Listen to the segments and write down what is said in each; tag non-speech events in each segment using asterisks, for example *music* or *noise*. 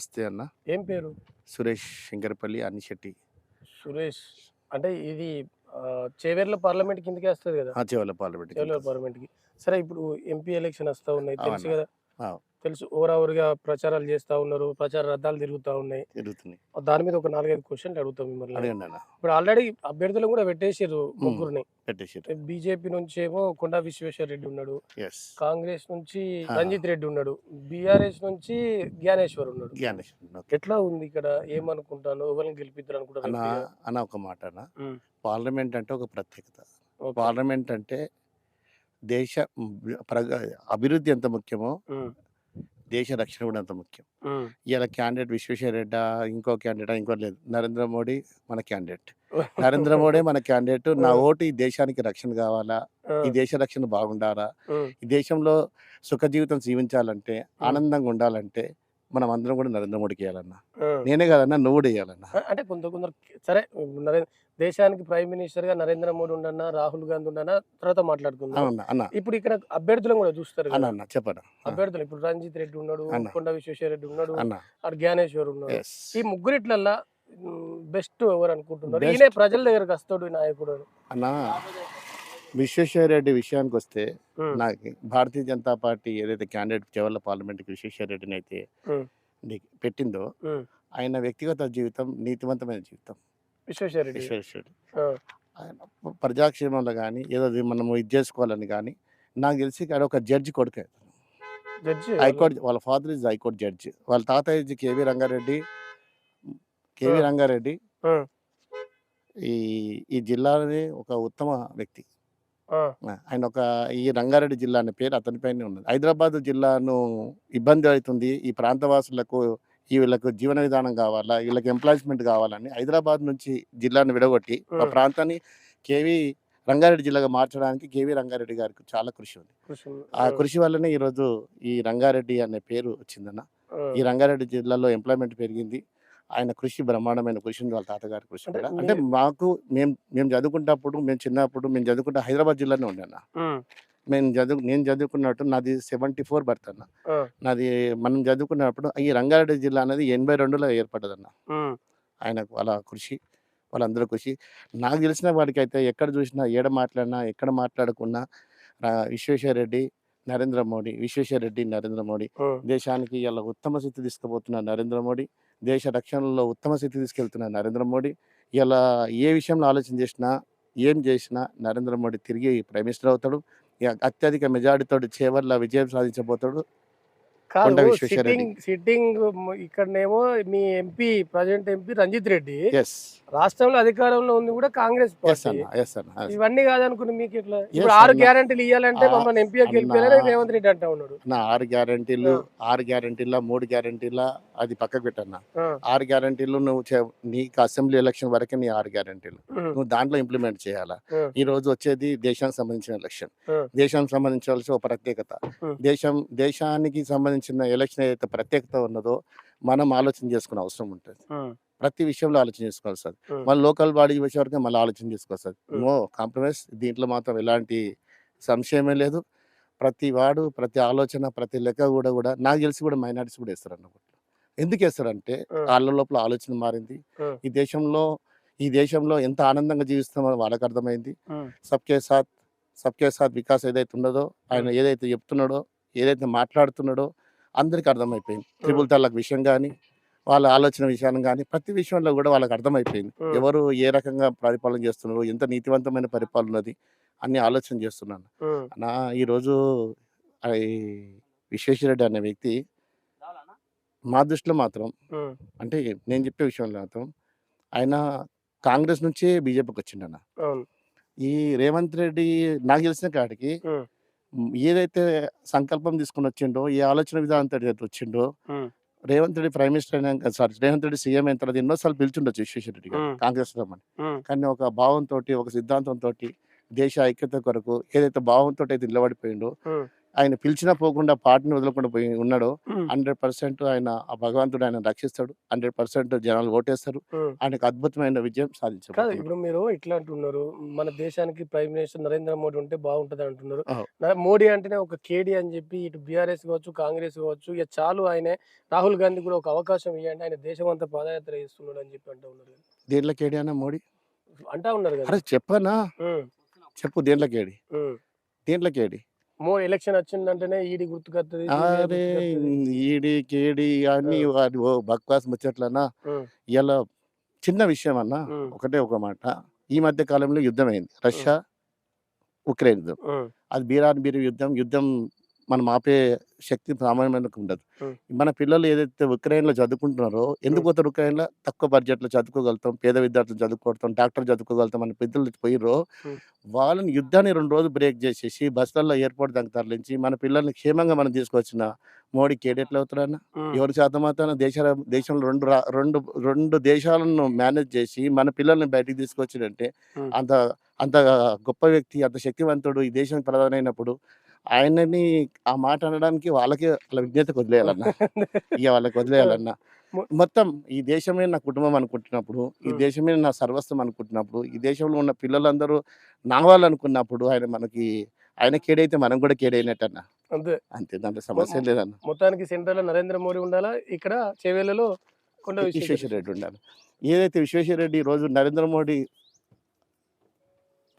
నమస్తే అన్న. ఏం పేరు? సురేష్ శంకరపల్లి అనిశెట్టి. సురేష్. అంటే ఇది చేవేర్ల పార్లమెంట్ కిందకి వస్తుంది కదా? ఆ చేవల పార్లమెంట్ చేవేర్ల పార్లమెంట్కి సరే ఇప్పుడు ఎంపీ ఎలక్షన్ వస్తా ఉన్నాయి. తెలుసు. కదా. తెలుసు. ఓవరావర్ ప్రచారాలు చేస్తా ఉన్నారు. ప్రచార రద్దాలు తిరుగుతా ఉన్నాయి. దాని మీద ఒక నాలుగైదు క్వశ్చన్లు అడుగుతాం మిమ్మల్ని. ఇప్పుడు ఆల్రెడీ అభ్యర్థులు కూడా పెట్టేసారు ముగ్గురిని. బీజేపీ నుంచి ఏమో కొండా విశ్వేశ్వర రెడ్డి ఉన్నాడు. కాంగ్రెస్ నుంచి. రంజిత్ రెడ్డి ఉన్నాడు. బీఆర్ఎస్ నుంచి జ్ఞానేశ్వర్ ఉన్నాడు. ఎట్లా ఉంది ఇక్కడ? ఏమనుకుంటాను? ఎవరిని గెలిపిద్దరు అన్న అనుకుంటారు అన్న ఒక మాట. పార్లమెంట్ అంటే ఒక ప్రత్యేకత. పార్లమెంట్ అంటే దేశ ప్రగ అభివృద్ధి ఎంత ముఖ్యమో దేశ రక్షణ కూడా అంత ముఖ్యం. ఇలా క్యాండిడేట్ విశ్వేశ్వర రెడ్డి ఇంకో క్యాండిడేట్ ఇంకో లేదు. నరేంద్ర మోడీ మన క్యాండిడేట్. *laughs* నరేంద్ర మోడీ మన క్యాండిడేట్. నా ఓటు ఈ దేశానికి రక్షణ కావాలా? ఈ దేశ రక్షణ బాగుండాలా? ఈ దేశంలో సుఖ జీవితం జీవించాలంటే ఆనందంగా ఉండాలంటే మనం అందరం కూడా నరేంద్ర మోడీకి వేయాలన్న. నేనే కాదన్నా నువ్వు కూడా వేయాలన్న అంటే కొంత కొందరు సరే దేశానికి ప్రైమ్ మినిస్టర్గా నరేంద్ర మోడీ ఉండన్నా రాహుల్ గాంధీ ఉండన్నా తర్వాత మాట్లాడుకుందాం అన్న ఇప్పుడు ఇక్కడ అభ్యర్థులను కూడా చూస్తారు అన్న. అన్న చెప్పన్న అభ్యర్థులు ఇప్పుడు రంజిత్ రెడ్డి ఉన్నాడు. కొండ విశ్వేశ్వర రెడ్డి ఉన్నాడు అన్న అటు జ్ఞానేశ్వర్ ఉన్నాడు ఈ ముగ్గురిట్లల్లా బెస్ట్ ఎవరు అనుకుంటున్నారు. ఈయనే ప్రజల దగ్గరకు వస్తాడు నాయకుడు అని. అన్న విశ్వేశ్వర రెడ్డి విషయానికి వస్తే నాకు భారతీయ జనతా పార్టీ ఏదైతే క్యాండిడేట్ చివరి పార్లమెంట్కి విశ్వేశ్వర రెడ్డిని అయితే పెట్టిందో. ఆయన వ్యక్తిగత జీవితం నీతివంతమైన జీవితం. విశ్వేశ్వర రెడ్డి విశ్వేశ్వర రెడ్డి ఆ, ఆయన ప్రజాక్షేమంలో కానీ ఏదో మనము ఇది చేసుకోవాలని కానీ నాకు తెలిసి ఆయన ఒక జడ్జి కొడుకు. జడ్జి హైకోర్టు వాళ్ళ father is high court judge. వాళ్ళ తాతయ్య కేవీ రంగారెడ్డి కేవీ. రంగారెడ్డి. ఈ ఈ జిల్లాలోనే ఒక ఉత్తమ వ్యక్తి. ఆయన ఒక ఈ రంగారెడ్డి జిల్లా అనే పేరు అతనిపైనే ఉన్నది. హైదరాబాద్ జిల్లాను ఇబ్బంది అవుతుంది. ఈ ప్రాంతవాసులకు ఈ వీళ్ళకు జీవన విధానం కావాలా వీళ్ళకి ఎంప్లాయ్మెంట్ కావాలని హైదరాబాద్ నుంచి జిల్లాను విడగొట్టి ఆ. ప్రాంతాన్ని కేవీ రంగారెడ్డి జిల్లాగా మార్చడానికి కేవీ రంగారెడ్డి గారికి చాలా కృషి ఉంది. ఆ కృషి వల్లనే ఈరోజు ఈ రంగారెడ్డి అనే పేరు వచ్చిందన్న. ఈ రంగారెడ్డి జిల్లాలో ఎంప్లాయ్మెంట్ పెరిగింది. ఆయన కృషి బ్రహ్మాండమైన కృషి ఉంది వాళ్ళ తాతగారి కృషి అంటే కూడా. అంటే మాకు మేము మేము చదువుకుంటప్పుడు మేము చిన్నప్పుడు మేము చదువుకుంటే హైదరాబాద్ జిల్లానే ఉండేనా ఉమ్, నేను చదువు నేను చదువుకున్నట్టు నాది సెవెంటీ ఫోర్ బర్త్ అన్న. నాది మనం చదువుకున్నప్పుడు ఈ రంగారెడ్డి జిల్లా అనేది ఎనభై రెండులో ఏర్పడ్డదన్న. ఉమ్, ఆయనకు వాళ్ళ కృషి వాళ్ళందరూ కృషి. నాకు తెలిసిన వాడికి అయితే ఎక్కడ చూసినా ఏడ మాట్లాడినా ఎక్కడ మాట్లాడుకున్నా రా- విశ్వేశ్వర రెడ్డి నరేంద్ర మోడీ విశ్వేశ్వర రెడ్డి నరేంద్ర మోడీ. దేశానికి ఇలా ఉత్తమ స్థితి తీసుకుపోతున్న నరేంద్ర మోడీ. దేశ రక్షణలో ఉత్తమ స్థితి తీసుకెళ్తున్న నరేంద్ర మోడీ ఇలా ఏ విషయంలో ఆలోచన చేసినా ఏం చేసినా నరేంద్ర మోడీ తిరిగి ప్రైమ్ మినిస్టర్ అవుతాడు. అత్యధిక మెజారిటీతో చేవర్లా విజయం సాధించబోతాడు. కాదు. సిట్టింగ్ సిట్టింగ్ ఇక్కడనేమో మీ MP present MP Ranjith Reddy రాష్ట్రంలో అధికారంలో ఉంది కూడా కాంగ్రెస్ పార్టీ. ఇవన్నీ కాదనుకుని మీకు ఇట్లా ఇప్పుడు ఆరు. గ్యారంటీలు ఇవ్వాలంటే మమ్మల్ని ఎంపీ. గెలిపారని రేవంత్ రెడ్డి అంటా ఉన్నాడు నా ఆరు గ్యారంటీలు. ఆరు గ్యారంటీల మూడు గ్యారంటీల అది పక్కకు పెట్టన్న ఆరు గ్యారంటీలు నువ్వు నీకు అసెంబ్లీ ఎలక్షన్ వరకే నీ ఆరు గ్యారంటీలు నువ్వు దాంట్లో ఇంప్లిమెంట్ చేయాలా. ఈ రోజు వచ్చేది దేశానికి సంబంధించిన ఎలక్షన్. దేశానికి సంబంధించాల్సిన ఒక ప్రత్యేకత. దేశం దేశానికి సంబంధించిన ఎలక్షన్ ఏదైతే ప్రత్యేకత ఉన్నదో మనం ఆలోచన చేసుకునే అవసరం ఉంటుంది. ప్రతి విషయంలో ఆలోచన చేసుకోవాలి సార్. మన లోకల్ బాడీ వచ్చే వరకు మళ్ళీ ఆలోచన చేసుకోవాలి సార్. No compromise. దీంట్లో మాత్రం ఎలాంటి సంశయమే లేదు. ప్రతి వాడు ప్రతి ఆలోచన ప్రతి లెక్క కూడా కూడా నాకు తెలిసి కూడా మైనారిటీస్ కూడా వేస్తారు అన్నమాట ఎందుకు వేస్తారంటే వాళ్ళ లోపల ఆలోచన మారింది. ఈ దేశంలో ఈ దేశంలో ఎంత ఆనందంగా జీవిస్తామో వాళ్ళకి అర్థమైంది. సబ్కే సాత్ సబ్కే సాత్ వికాస్ ఏదైతే ఉన్నదో ఆయన ఏదైతే చెప్తున్నాడో ఏదైతే మాట్లాడుతున్నాడో అందరికీ అర్థమైపోయింది. త్రిపుల్ తలాక్ విషయం కానీ వాళ్ళ ఆలోచన విషయాన్ని కానీ ప్రతి విషయంలో కూడా వాళ్ళకి అర్థమైపోయింది. ఎవరు ఏ రకంగా పరిపాలన చేస్తున్నారు ఎంత నీతివంతమైన పరిపాలన ఉన్నది అన్ని ఆలోచన చేస్తున్నాను. నా ఈరోజు విశ్వేశ్వరరెడ్డి అనే వ్యక్తి మా దృష్టిలో మాత్రం అంటే నేను చెప్పే విషయంలో మాత్రం ఆయన కాంగ్రెస్ నుంచే బీజేపీకి వచ్చిండన్న. ఈ రేవంత్ రెడ్డి నాకు తెలిసిన కాడికి ఏదైతే సంకల్పం తీసుకుని వచ్చిండో ఏ ఆలోచన విధానంతో అయితే వచ్చిండో. రేవంత్ రెడ్డి ప్రైమ్ మినిస్టర్ అయినాక సారీ రేవంత్ రెడ్డి సీఎం అయిన తర్వాత ఎన్నోసార్లు పిలిచుండొచ్చు విశ్వేశ్వర రెడ్డి. కాంగ్రెస్ రమ్మని కానీ ఒక భావంతో ఒక సిద్ధాంతంతో దేశ ఐక్యత కొరకు ఏదైతే భావంతో అయితే నిలబడిపోయిండో. ఆయన పిలిచినా పోకుండా పార్టీని వదలకుండా పోయి ఉన్నాడో హండ్రెడ్ పర్సెంట్ ఆయన ఆ భగవంతుడు ఆయన రక్షిస్తాడు. హండ్రెడ్ పర్సెంట్ జనాలు ఓటేస్తారు. ఆయనకు అద్భుతమైన విజయం కాదు సాధించారు ఇప్పుడు మీరు ఇట్లా అంటున్నారు మన దేశానికి ప్రైమ్ మినిస్టర్ నరేంద్ర మోడీ ఉంటే బాగుంటది అంటున్నారు. మోడీ అంటేనే ఒక కేడీ అని చెప్పి ఇటు బీఆర్ఎస్ కావచ్చు కాంగ్రెస్ కావచ్చు ఇక చాలు ఆయనే రాహుల్ గాంధీ కూడా ఒక అవకాశం ఇవ్వండి ఆయన దేశం అంతా పాదయాత్ర చేస్తున్నాడు అని చెప్పి అంటూ ఉన్నారు. దేంట్లో కేడి అన్న మోడీ? అంటా ఉన్నారు కదా. చెప్పనా? చెప్పు దేంట్లో కేడి. దేంట్లో కేడి? మోడీ ఎలక్షన్ వచ్చిందంటేనే ఈడీ గుర్తుకొస్తుంది అరే ఈడి కేడి అన్ని వాడి ఓ బక్వాస్ ముచ్చట్లన్నా. ఇలా చిన్న విషయం అన్న ఒకటే ఒక మాట. ఈ మధ్య కాలంలో యుద్ధం అయింది రష్యా ఉక్రెయిన్ యుద్ధం అది బీరాన్ బీరు యుద్ధం యుద్ధం మనం ఆపే శక్తి సామాన్యమైనకు ఉండదు. మన పిల్లలు ఏదైతే ఉక్రెయిన్లో చదువుకుంటున్నారో ఎందుకు పోతారు ఉక్రెయిన్లో తక్కువ బడ్జెట్లో చదువుకోగలుగుతాం పేద విద్యార్థులు చదువుకోగలుగుతాం డాక్టర్ చదువుకోగలుగుతాం మన పెద్దలు పోయిర్రో Hmm. వాళ్ళని యుద్ధాన్ని రెండు రోజులు బ్రేక్ చేసేసి బస్సులలో ఎయిర్పోర్ట్ దాకా తరలించి మన పిల్లల్ని క్షేమంగా మనం తీసుకొచ్చిన మోడీ కేడెట్లు అవుతారన్న ఎవరు శాతమాతాన దేశ దేశంలో రెండు రెండు రెండు దేశాలను మేనేజ్ చేసి మన పిల్లల్ని బయటికి తీసుకొచ్చినంటే Hmm. అంత అంత గొప్ప వ్యక్తి అంత శక్తివంతుడు ఈ దేశం ప్రధాని అయినప్పుడు ఆయనని ఆ మాట అనడానికి వాళ్ళకే వాళ్ళ విజ్ఞతకు వదిలేయాలన్న. ఇక వాళ్ళకి వదిలేయాలన్న. *laughs* మొత్తం ఈ దేశమే నా కుటుంబం అనుకుంటున్నప్పుడు ఈ. దేశమే నా సర్వస్వం అనుకుంటున్నప్పుడు ఈ దేశంలో ఉన్న పిల్లలందరూ నా వాళ్ళు అనుకున్నప్పుడు ఆయన మనకి ఆయన కేడైతే మనం కూడా కేడైనట్టన్న. అంతే. అంతే దాంట్లో సమస్య లేదన్న. మొత్తానికి సెంట్రల్ నరేంద్ర మోడీ ఉండాలా? ఇక్కడ చేవేళ్ళలో కొండ విశ్వేశ్వర రెడ్డి ఉండాలి. ఏదైతే విశ్వేశ్వర రెడ్డి ఈ రోజు నరేంద్ర మోడీ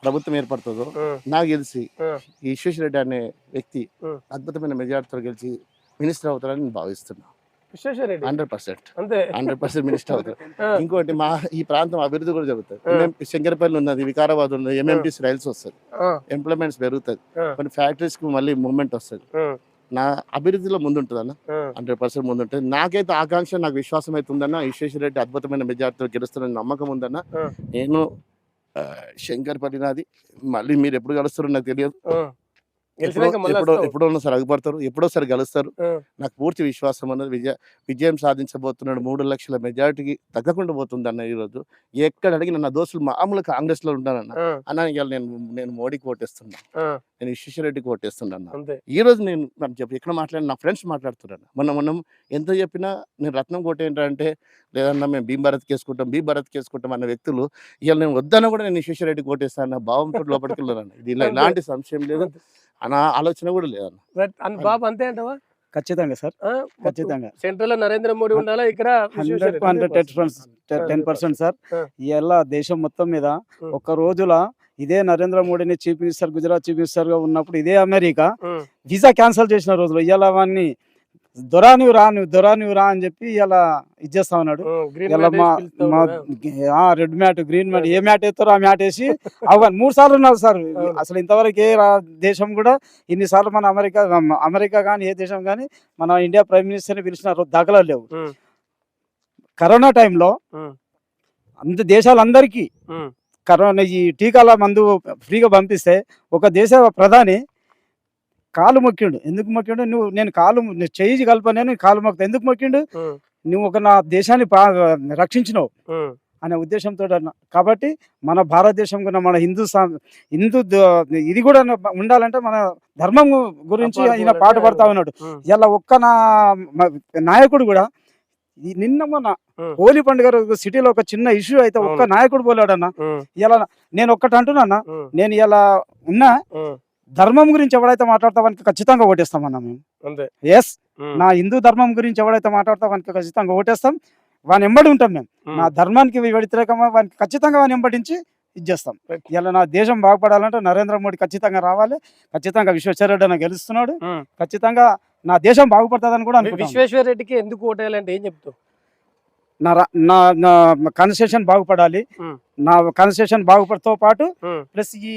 ప్రభుత్వం ఏర్పడుతుందో నాకు తెలిసి ఈ విశ్వేశ్వర రెడ్డి అనే వ్యక్తి. అద్భుతమైన మెజార్టీతో గెలిచి మినిస్టర్ అవుతారని నేను భావిస్తున్నా. Vishweshwar Reddy? Hundred percent. Hundred percent minister అవుతారు. *laughs* ఇంకోటి మా ఈ ప్రాంతం అభివృద్ధి కూడా జరుగుతుంది. శంకరపల్లి ఉన్నది వికారాబాద్ ఉన్నది ఎంఎంటీస్ రైల్స్ వస్తుంది. ఎంప్లాయ్మెంట్స్ పెరుగుతుంది. కొన్ని ఫ్యాక్టరీస్కి మళ్ళీ మూవ్మెంట్ వస్తుంది. నా అభివృద్ధిలో ముందుంటుంది అన్న. హండ్రెడ్ పర్సెంట్ ముందుంటుంది. నాకైతే ఆకాంక్ష నాకు విశ్వాసం అయితే ఉందన్న విశ్వేశ్వర రెడ్డి అద్భుతమైన మెజార్టీతో గెలుస్తున్న నమ్మకం ఉందన్న. నేను శంకర్ పడినది. మళ్ళీ మీరు ఎప్పుడు కలుస్తారో నాకు తెలియదు. మళ్ళీ ఎప్పుడో కలుస్తారు ఆ. నాకు పూర్తి విశ్వాసం ఉన్నది. విజయ విజయం సాధించబోతున్నాడు మూడు లక్షల మెజార్టీకి తగ్గకుండా పోతుంది అన్న ఈరోజు ఎక్కడ అడిగిన నా దోస్తులు మామూలు కాంగ్రెస్లో ఉంటానన్న అన్న ఇవాళ నేను నేను మోడీకి ఓటేస్తున్నా నేను విశ్వేశ్వరరెడ్డికి ఓటేస్తున్నా ఈ రోజు నేను నాకు చెప్పి ఎక్కడ మాట్లాడిన నా ఫ్రెండ్స్ మాట్లాడుతున్నాను మొన్న మనం ఎంత చెప్పినా నేను రత్నం కోట ఏంటంటే లేదన్నా మేము భీమ్ భరత్కి వేసుకుంటాం భీమ్ భరత్కి వేసుకుంటాం అన్న వ్యక్తులు ఇవాళ నేను వద్దన్నా కూడా నేను విశ్వేశ్వరరెడ్డికి ఓటేస్తాను అన్న భావంతో లోపలికి వెళ్ళాను ఇది ఇలా ఎలాంటి సంశయం లేదు. అన్న ఆలోచన కూడా లేదన్న. రైట్. అన్ బాబు అంతే అంటవా? ఖచ్చితంగా సార్ ఖచ్చితంగా. సెంట్రల్లో నరేంద్ర మోడీ ఉండాలా? ఇక్కడ ten percent ten percent sir. ఇలా దేశం మొత్తం మీద. ఒక రోజుల ఇదే నరేంద్ర మోడీని చీఫ్ మినిస్టర్ గుజరాత్ చీఫ్ మినిస్టర్గా ఉన్నప్పుడు ఇదే అమెరికా వీసా క్యాన్సిల్ చేసిన రోజులు ఇవాళ వాడిని దొరా నువ్వు రా నువ్వు దొరా నువ్వు రా అని చెప్పి ఇలా ఇచ్చేస్తా ఉన్నాడు. ఇలా మా మా. రెడ్ మ్యాట్ గ్రీన్ మ్యాట్ ఏ మ్యాట్ వేస్తారో ఆ మ్యాట్ వేసి అవన్నీ మూడు సార్లు ఉన్నారు సార్. అసలు ఇంతవరకు ఏ దేశం కూడా ఇన్నిసార్లు మన అమెరికా అమెరికా కానీ ఏ దేశం కానీ మన ఇండియా ప్రైమ్ మినిస్టర్ని పిలిచిన దాఖలాలు లేవు. కరోనా టైంలో అంత దేశాలందరికీ కరోనా ఈ టీకాల మందు ఫ్రీగా పంపిస్తే ఒక దేశ ప్రధాని కాలు మొక్కిండు. ఎందుకు మొక్కిండు? నువ్వు నేను కాలు నేను చేయి కలపనేను కాలు మొక్కుతా. ఎందుకు మొక్కిండు? నువ్వు ఒక నా దేశాన్ని రక్షించినావు అనే ఉద్దేశంతో కాబట్టి మన భారతదేశం కూడా మన హిందూ హిందూ ఇది కూడా ఉండాలంటే మన ధర్మం గురించి ఈయన పాటు పడతా ఉన్నాడు. ఇలా ఒక్క నా నాయకుడు కూడా నిన్న మొన్న. హోలీ పండుగ సిటీలో ఒక చిన్న ఇష్యూ అయితే ఒక్క. నాయకుడు పోలేడన్న. ఇలా నేను ఒక్కటి అంటున్నా నేను ఇలా ఉన్నా ధర్మం గురించి ఎవడైతే మాట్లాడతా వానికి ఖచ్చితంగా ఓటేస్తామన్నా మేము. అంతే. ఎస్ నా హిందూ ధర్మం గురించి ఎవడైతే మాట్లాడతా వానికి ఖచ్చితంగా ఓటేస్తాం. వాని ఎంబడి ఉంటాం మేము. నా ధర్మానికి వ్యతిరేకంగా వానికి ఖచ్చితంగా వాని ఎంబడించి ఇచ్చేస్తాం. ఇలా నా దేశం బాగుపడాలంటే నరేంద్ర మోడీ ఖచ్చితంగా రావాలి. ఖచ్చితంగా విశ్వేశ్వరరెడ్డి గెలుస్తున్నాడు. ఖచ్చితంగా నా దేశం బాగుపడుతుందని కూడా అనుకుంటున్నాను. విశ్వేశ్వర రెడ్డికి ఎందుకు ఓటేయాలంటే ఏం చెప్తావు? నా నా నా కాన్స్టిట్యూషన్ బాగుపడాలి. నా కాన్స్టిట్యూషన్ బాగుపడతో పాటు ప్లస్ ఈ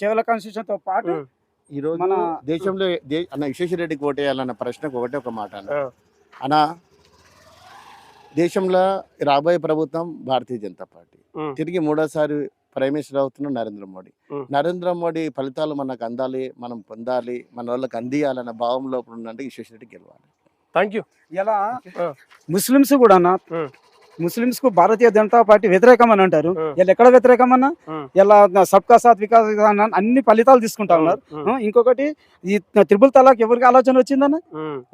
చెవుల కాన్స్టిట్యూషన్తో పాటు ఈ రోజు మన- దేశంలో అన్న విశ్వేశ్వరరెడ్డికి ఓటేయాలన్న ప్రశ్నకు ఒకటే ఒక మాట అన్న. దేశంలో రాబోయే ప్రభుత్వం భారతీయ జనతా పార్టీ. తిరిగి మూడోసారి ప్రైమ్ మినిస్టర్ అవుతున్న నరేంద్ర మోడీ. నరేంద్ర మోడీ ఫలితాలు మనకు అందాలి మనం పొందాలి మన వాళ్ళకి అందియాలన్న భావం లోపల ఉన్నట్టు విశ్వేశ్వరరెడ్డి గెలవాలి. థ్యాంక్ యూ ఇలా ఆ. ముస్లిమ్స్ కూడా ఉమ్. ముస్లింస్కు భారతీయ జనతా పార్టీ వ్యతిరేకం అని అంటారు. వీళ్ళు ఎక్కడ వ్యతిరేకం అన్న? ఉమ్. ఇలా సబ్కా సాత్ వికాస్ అన్న ఫలితాలు తీసుకుంటా ఉన్నారు. ఇంకొకటి ఈ త్రిపుల్ తలాక్ ఎవరికి ఆలోచన వచ్చిందన్న?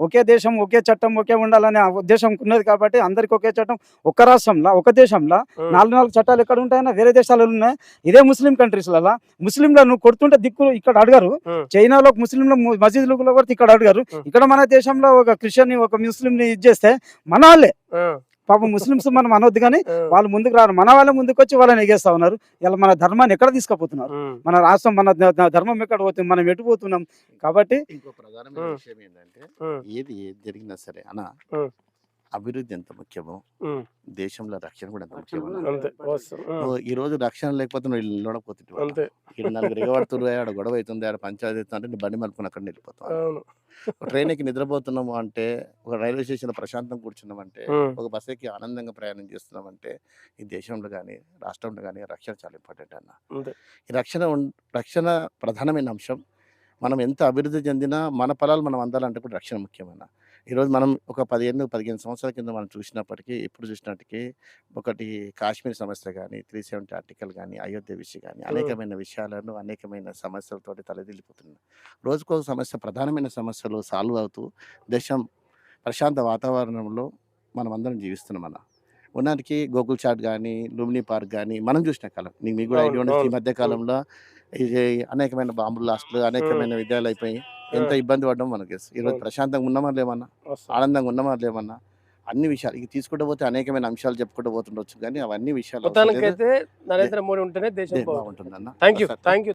ఒకే దేశం ఒకే చట్టం ఒకే ఉండాలనే ఉద్దేశం ఉన్నది కాబట్టి అందరికి ఒకే చట్టం ఒక రాష్ట్రంలో ఒక దేశంలో. నాలుగు నాలుగు చట్టాలు ఎక్కడ ఉంటాయన్నా? వేరే దేశాలలో ఉన్నాయి? ఇదే ముస్లిం కంట్రీస్లలో. ముస్లింలు నువ్వు కొడుతుంటే దిక్కు ఇక్కడ అడగారు. చైనాలో ముస్లింలు మసీదులు కూడా కొడితే ఇక్కడ అడగారు. ఇక్కడ మన దేశంలో ఒక క్రిస్టియన్ ఒక ముస్లిం ని ఇది చేస్తే మన వాళ్ళే. పాపం ముస్లింస్ మనం అనొద్దు కానీ వాళ్ళు ముందుకు రారు. మన వాళ్ళే ముందుకు వచ్చి వాళ్ళని ఎగేస్తా ఉన్నారు. ఇలా మన ధర్మాన్ని ఎక్కడ తీసుకుపోతున్నారు? మన రాష్ట్రం మన ధర్మం ఎక్కడ పోతుంది? మనం ఎటు పోతున్నాం? కాబట్టి ఇంకో ప్రధానమైన. విషయం ఏంటంటే ఏది ఏది జరిగినా సరే అన్న. అభివృద్ధి ఎంత ముఖ్యమో దేశంలో రక్షణ కూడా ఎంత ముఖ్యమో ఈ రోజు రక్షణ లేకపోతే నువ్వు ఇల్లు ఇక్కడ నలుగురు ఎగబడుతున్నారు ఆడ గొడవ అవుతుంది ఆడ పంచాయతీ అంటే నీ బండి మలుపుని అక్కడ వెళ్ళిపోతాం అవును. ట్రైన్ ఎక్కి నిద్రపోతున్నాము అంటే ఒక రైల్వే స్టేషన్ ప్రశాంతం కూర్చున్నామంటే ఉమ్, ఒక బస్ ఎక్కి ఆనందంగా ప్రయాణం చేస్తున్నామంటే ఈ దేశంలో కానీ రాష్ట్రంలో కానీ రక్షణ చాలా ఇంపార్టెంట్ అన్న. ఈ రక్షణ రక్షణ ప్రధానమైన అంశం మనం ఎంత అభివృద్ధి చెందినా మన పొలాలు మనం అందాలంటే కూడా రక్షణ ముఖ్యమైన. ఈరోజు మనం ఒక పదిహేను పదిహేను సంవత్సరాల కింద మనం చూసినప్పటికీ ఇప్పుడు చూసినప్పటికీ ఒకటి కాశ్మీర్ సమస్య కానీ త్రీ సెవెంటీ ఆర్టికల్ కానీ అయోధ్య విషయం కానీ అనేకమైన విషయాలను అనేకమైన సమస్యలతోటి తలదిల్లిపోతున్నాయి రోజుకో సమస్య ప్రధానమైన సమస్యలు సాల్వ్ అవుతూ దేశం ప్రశాంత వాతావరణంలో మనం అందరం జీవిస్తున్నాం అన్న. ఉన్నటికి గోకుల్ చాట్ కానీ లుమ్ని పార్క్ కానీ మనం చూసిన కాలం నీకు మీకు కూడా ఐడియా ఉండొచ్చు ఈ. మధ్య కాలంలో ఇది అనేకమైన బాంబులు లాస్ట్లు అనేకమైన విద్యాలు అయిపోయి ఎంత ఇబ్బంది పడ్డాం మనకి. ఈరోజు. ప్రశాంతంగా ఉన్నామా లేమన్నా. ఆనందంగా ఉన్నామా లేమన్నా అన్ని విషయాలు ఇక తీసుకుంటూ పోతే అనేకమైన అంశాలు చెప్పుకుంటూ పోతుండొచ్చు కానీ అవన్నీ విషయాలు నరేంద్ర మోడీ ఉంటేనే దేశం బాగుంటుంది బాగుంటుందన్న థ్యాంక్ యూ. Thank you